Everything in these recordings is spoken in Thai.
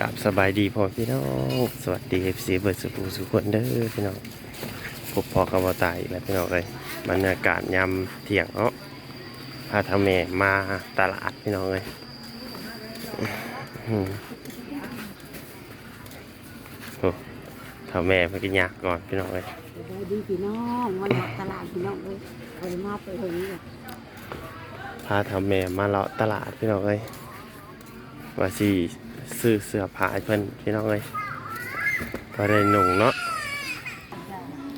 กับสบายดีพ่อพี่น้องสวัสดีเอฟซีเบิร์ดสุภูสุขคนเด้อพี่น้องพบพอกับวตายอีกแล้วพี่น้องเลยบรรยากาศยามเที่ยงเนาะพาทำแม่มาตลาดพี่น้องเลยอืมโอ้ทำแม่เพิ่งกินยากก่อนพี่น้องเลยสบายดีพี่น้องวันหมดตลาดพี่น้องเลยเอามาไปเฮงเลยพาทำแม่มาเลาะตลาดพี่น้องเลยว่าสิ ซื้อเสื้อผ้าให้เพิ่นพี่น้องเลยพอได้หนุ่งเนาะ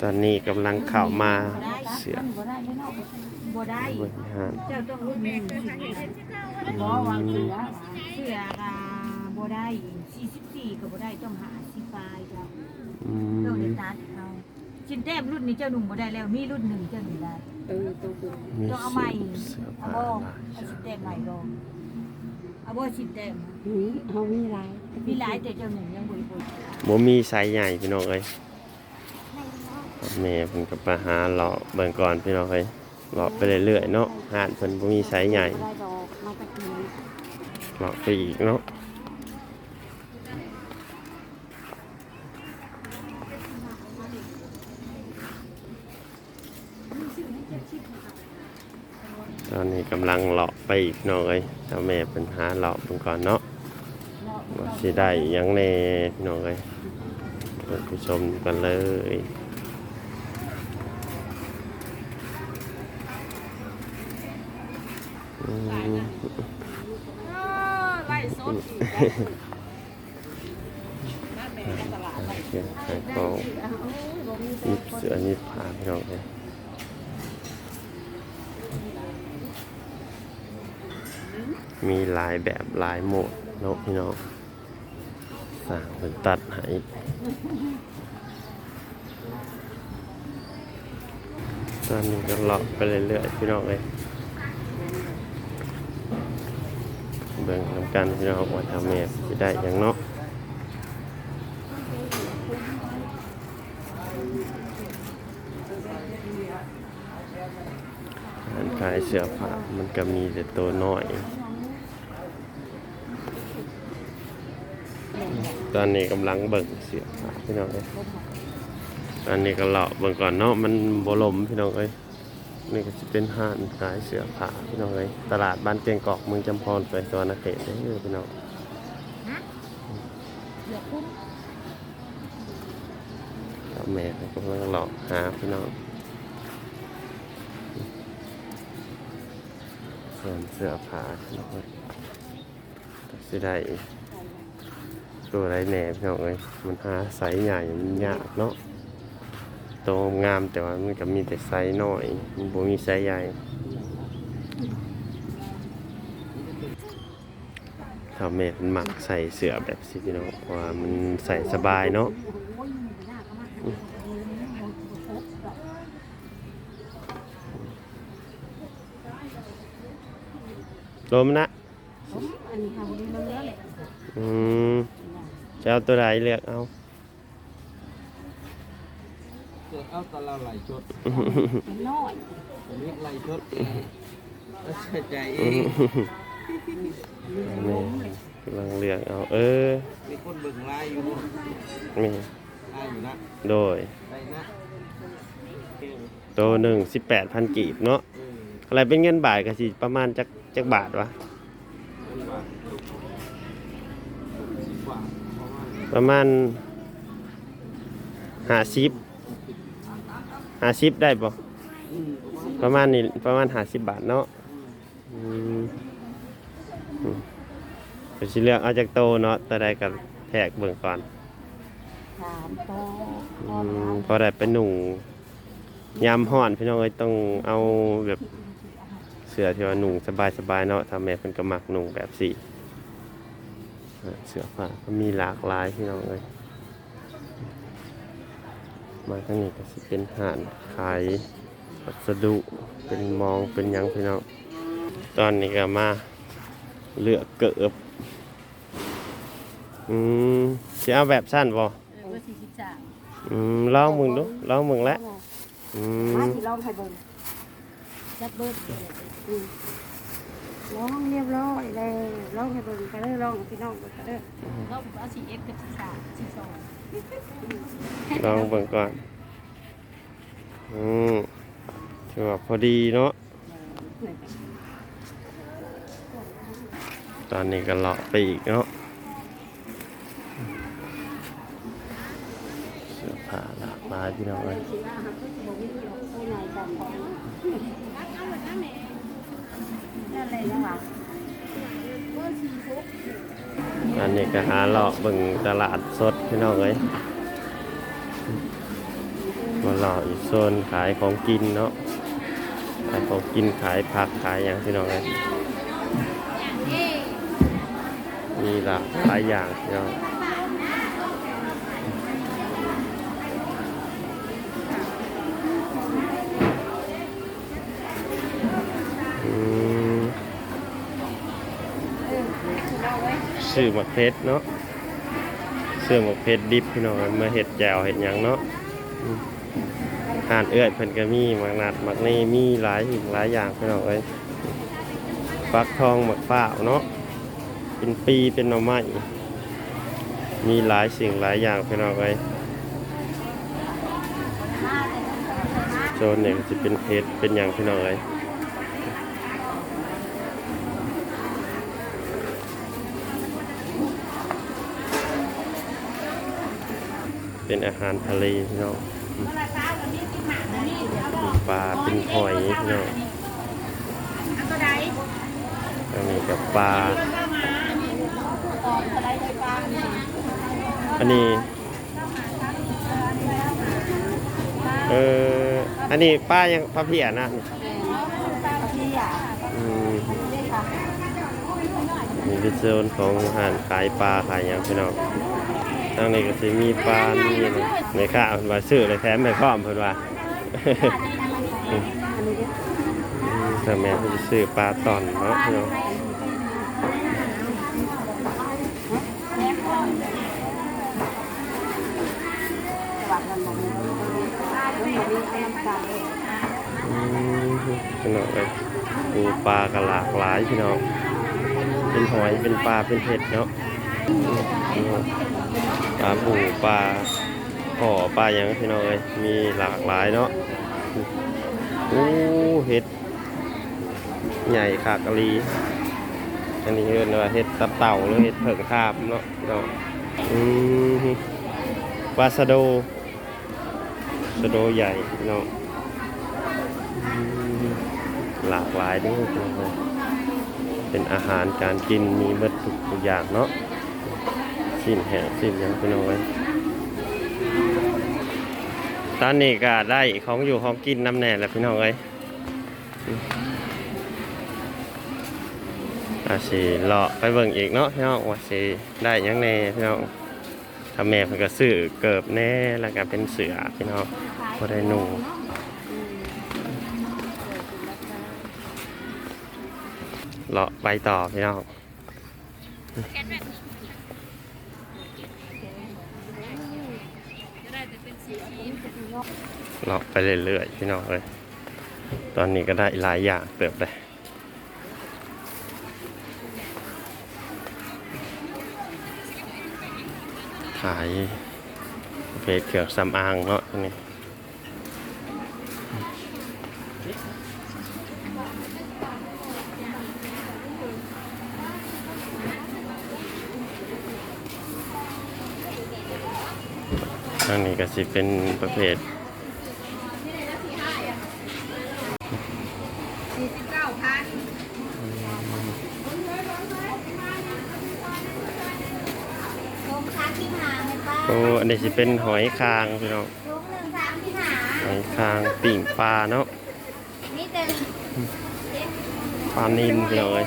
ตอนนี้กำลังเข้ามาเสือบ่ได้พี่น้องบ่ได้บริหารเจ้าต้องรุ่นหนึ่งบ่วางเสือเสือกะบ่ได้44ก็บ่ได้ต้องหาสิปลายจ้ะอืต้องได้มตัดเอาชิ้นแต้มรุ่นนี้เจ้าหนุ่มบ่ได้แล้วมีรุ่นหนึ่งเจ้าหนุ่มได้เออต้องดูมีต้องเอาใหม่เสื้อเอาผ้าบ่หลายเอาชิ้นแต้มใหม่บ่ เอาบ่ชิ้นแต้มนี่เขามีหลายมีหลายแต่เจ้าหนุ่มยังบ่บ่บ่มีไซส์ใหญ่พี่น้องเอ้ยแม่เพิ่นก็ไปหาเลาะเบิ่งก่อนพี่น้องเอ้ยเลาะไปเรื่อยๆเนาะหาดเพิ่นบ่มีไซส์ใหญ่บ่ได้ดอกมาตะกี้เลาะไปอีกเนาะต อนนี้กำลังเลาะไปอีกพี่น้องเอ้ยเจ้าแม่เพิ่นหาเลาะเพิ่นก่อนเนาะว่าสิได้หยังแน่พี่น้องเอ้ยเปิดผู้ชมกันเลยอืมไล่สดเขียนขายของยิบเสือยิบผ้าพี่น้องเอ้ย มีหลายแบบหลายโหมดเนาะพี่น้องสั่งเป็นตัดให้ตอนนี้ก็เลาะไปเรื่อยๆพี่น้องเอ้ยเบิ่งทำกันพี่น้องว่าทำแม่จะได้อย่างเนาะร้านขายเสื้อผ้ามันก็มีแต่ตัวน้อย ตอนนี้กำลังเบิ่งเสื้อผาพี่น้องเอ้ยตอนนี้ก็เลาะเบิ่งก่อนเนาะมันบลมพี่น้องเอ้ยนี่ก็จะเป็นห้านขายเสือผ้าพี่น้องเอ้ยตลาดบ้านเกียงกอกเมืองจำพรไปสวรรณเขตเด้อพี่น้องเดี๋ยวคุ้มแม่ก็กำลังเลาะหาพี่น้องส่วนเสื้อผ้าพี่น้องเอ้ยก็สิได้ ตัวไรแหน่พี่น้องเอ้ยมันหาไซส์ใหญ่มันยากเนาะตัวงามแต่ว่ามันก็มีแต่ไซส์น้อยมันบ่มีไซส์ใหญ่ถ้าแม่เป็นหมักใส่เสื้อแบบสิพี่น้องเพราะว่ามันใส่สบายเนาะโอ้ยมันหน้าก็มาเออรวมนะอันนี้ค่ะวันนี้มั จะเอาตัวใดเลือกเอาเกิดเอาตะเราไหลชดมันน้อยผมเรียกไหลชดแล้วใส่ใจเออืงมนี่กำลังเลือกเอาเออมีคนเบิ่งลายอยู่บ่นี่ลายอยู่นะโดยไปนะเออตัวหนึ่งสิบแปดพันกีบเนาะเอออะไรเป็นเงินบาทก็สิประมาณจักจักบาทวะเป็นบาทสิบบาทเพราะว่าประมาณห้าสิบห้าสิบได้ปะอืมประมาณนี้ประมาณห้าสิบบาทเนาะอืมอืมเดี๋ยวสิเลือกเอาจากโตเนาะตัวใดกับแทกเบิ่งก่อนสามโตอืมพอได้เป็นหนุ่งยามห่อนพี่น้องเอ้ยต้องเอาแบบเสื้อที่ว่าหนุ่งสบายๆเนาะทำแม่เป็นกระมักหนุ่งแบบสี่ เสื้อผ้าก็มีหลากหลายพี่น้องเอ้ยมาทางนี้ก็สิเป็นห่านขายวัสดุเป็นมองเป็นหยังพี่น้องตอนนี้ก็มาเลือกเกิบอืมจะเอาแบบสั้นบ่เออว่าสี่สิบสามอืมลองมึงดูลองมึงแล้วอืมามสิลองให้เบิ่งจับเบิร์ดอืม ร้องเรียบร้อยเลยร้องให้เบิ่งกระเด้อร้องให้พี่น้องเบิ่งกระเด้อเราเอาสีเอฟกับสีสามสีสองลองเบิ่งก่อนอืมถือว่าพอดีเนาะตอนนี้ก็เลาะไปอีกเนาะเสื้อผ้าหลากหลายพี่น้องเอ้ย นกันของนั่นเลยนะคะอันนี้ก็หาเลาะเบิ่งตลาดสดพี่น้องเอ้ยมาเลาะอีกโซนขายของกินเนาะขายของกินขายผักขายอย่างพี่น้องเอ้ยมีหลากหลายอย่างพี่น้อง ซื้อหมกเพชรเนาะซื้อหมกเพชรดิบพี่น้องมาเห็ดแจวเห็ดหยังเนาะหานเอื้อยเพิ่นก็มีหมักนัดหมักนี่มีหลายสิ่งหลายอย่างพี่น้องเอ้ยฟักทองหมักฝ้าเนาะเป็นปีเป็นหน่อไม้มีหลายสิ่งหลายอย่างพี่น้องเอ้ยโซนเนี่ยจะเป็นเพชรเป็นอย่างพี่น้องเอ้ย เป็นอาหารทะเลพี่น้องมีปลาเป็นหอยพี่น้องอันตัวใดอันนี้กับปลาตอนตัวใดเลยป้าอันนี้ เออ อันนี้ป้ายังปลาเพียนะพี่อะอืมมีเป็นโซนของอาหารขายปลาขายอย่างพี่น้อง ทางนี้ก็จะมีปลามีในข้าวเพิ่นว่าซื้อเลยแถมไม่พร้อมเพิ่นว่าถ้าแม่เพิ่นสิซื้อปลาตอนเนาะพี่น้องพี่น้องเอ้ยมีปลากระหลากหลายพี่น้อง เป็นหอย เป็นปลา เป็นเห็ดเนาะ ปลาบูปลาห่อปลาอย่างพี่น้องเอ้ยมีหลากหลายเนาะโอ้เห็ด ใหญ่ขากะลีอันนี้เรียกว่าเห็ดตับเต่าหรือเห็ดเผิงคาบเนาะพี่น้องอืมปลาสะโดสะโดใหญ่พี่น้องหลากหลายด้วยเป็นอาหารการกินมีเบิดทุกทุกอย่างเนาะ สิ้นแห้งสิ้นยังพี่น้อยตอนนี้ก็ได้ของอยู่ของกินน้ำแน่แล้วพี่น้องเอ้ยอาสิเลาะไปเบิ่งอีกเนาะพี่น้องว่าสิได้ยังแน่พี่น้องถ้าแม่เพิ่นก็ซื้อเกิบแน่แล้วก็เป็นเสือพี่น้องบ่ได้นุ่งเลาะไปต่อพี่น้อง เลาะไปเรื่อยๆพี่น้องเลยตอนนี้ก็ได้หลายอย่างเติบเลยขายประเพจเกี่ยวสำอางเนาะนนี้ทางนี้ก็สิเป็นประเภท สี่สิบเก้า พันลงค้างที่หาไหมป้าโอ้อันนี้สิเป็นหอยคางพี่น้องลงหนึ่งค้างที่หาหอยคางปิ่งปลาเนาะนี่เต็มปลานินพี่น้องเอ้ย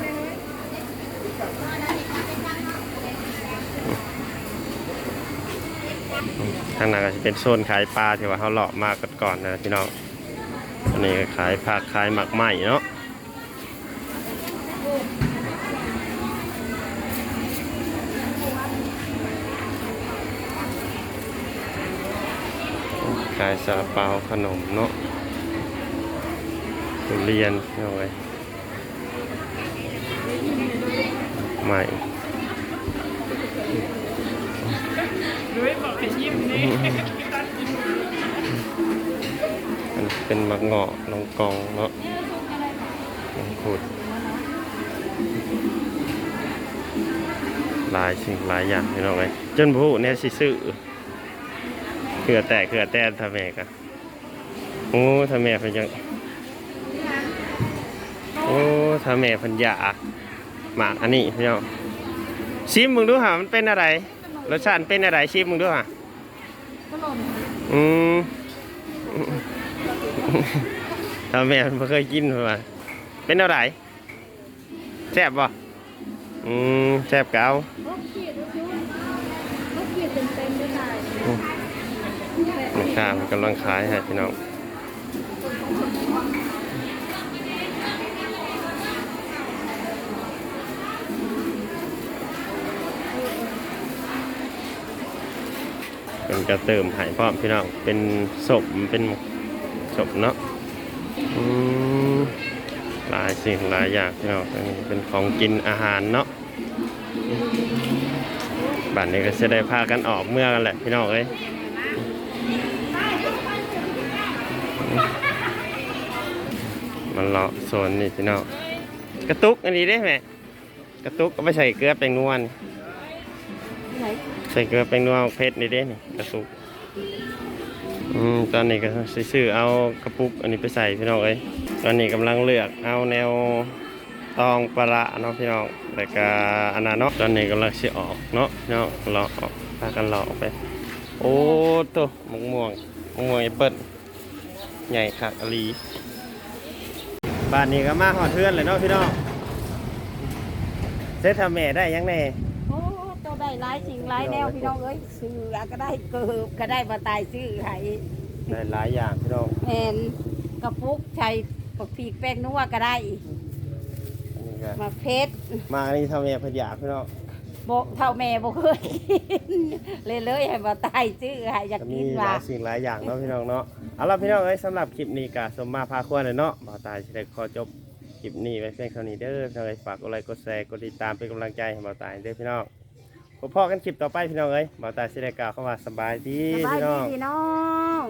ทางนั้นก็จะเป็นโซนขายปลาที่ว่าเขาเลาะมากันก่อนนะพี่น้องอันนี้ก็ขายผักขายหมักไหม้เนาะายซาลาเปาขนมเนาะทุเรียนพี่น้องเอ้ยใหม่ด้วยบอกให้ยิ้มนี่มันเป็นมะเงาะลองกองเนาะลองขุด หลายสิ่งหลายอย่างพี่น้องเลยจนผู้เนี่ยสิซื้อเขื่อแตกเขื่อแตนทำแม่กะโอ้ทำแม่เพิ่นยังโอ้ทำแม่เพิ่นอยากหมากอันนี้พี่น้องชิมมึงดูหามันเป็นอะไรรสชาติมันเป็นอะไรชิมมึงดูหาอืมทำแม่ไม่เคยกินเลยว่ะเป็นอะไรแซ่บป่ะอืมแซ่บเก่า ลูกค้ามันกำลังขายให้พี่น้องเป็นกระเติมใหายพร้อมพี่น้อง เป็นศพเป็นศพเนาะอืมหลายสิ่งหลายอย่างพี่น้องอันนี้เป็นของกินอาหารเนาะบ้านนี้ก็จะได้พากันออกเมื่อกันแหละพี่น้องเอ้ย มันเลาะโซนนี่พี่น้องกระตุกอันนี้ได้ไหมกระตุกก็ไม่ใส่เกลือแป้งนวลใส่เกลือแป้งนวลเพชรนี่เด้นี่กระตุกอืมตอนนี้ก็ซื้อเอากระปุกอันนี้ไปใส่พี่น้องเอ้ยตอนนี้กำลังเลือกเอาแนวตองปลาเนาะพี่น้องแล้วก็อันนั้นเนาะตอนนี้กำลังสิออกเนาะพี่น้องเลาะออกพากันเลาะออกไป โอ้ตัวมะม่วงมะม่วงแอปเปิ้ล ใหญ่คักอหลีบ้านนี้ก็มาหอดเทือนเลยเนาะพี่น้องเซตทำแม่ได้ยังแน่โอ้ตัวได้หลายสิ่งหลายแนวพี่น้องเอ้ยเสือก็ได้เกิบก็ได้มาตายซื้อให้ได้หลายอย่างพี่น้องแมนกระปุกใช้ปักผีกแป้งนัวก็ได้อันนี้ก็มาเพชรมาอันนี้ทำแม่เพนอยากพี่น้องโบเท่าแม่บ่เคยกินเลยเลยให้มาตายซื้อให้อยากก็กิมีนหว่าลายสิ่งหลายอย่างเนาะพี่น้องเนาะเอาล่ะพี่น้องเอ้ยสำหรับคลิปนี้ก็สมมาพาควรเลยเนาะบ่าวตายสิได้ขอจบคลิปนี้ไว้เพียงเท่านี้เด้อพี่น้องเอ้ยฝากกดไลค์กดแชร์กดติดตามเป็นกำลังใจให้บ่าวตายเด้อพี่น้องพบพอกันคลิปต่อไปพี่น้องเอ้ยบ่าวตายสิได้กล่าวคำว่าสบายดีสบายพี่น้ดีอง พี่น้อง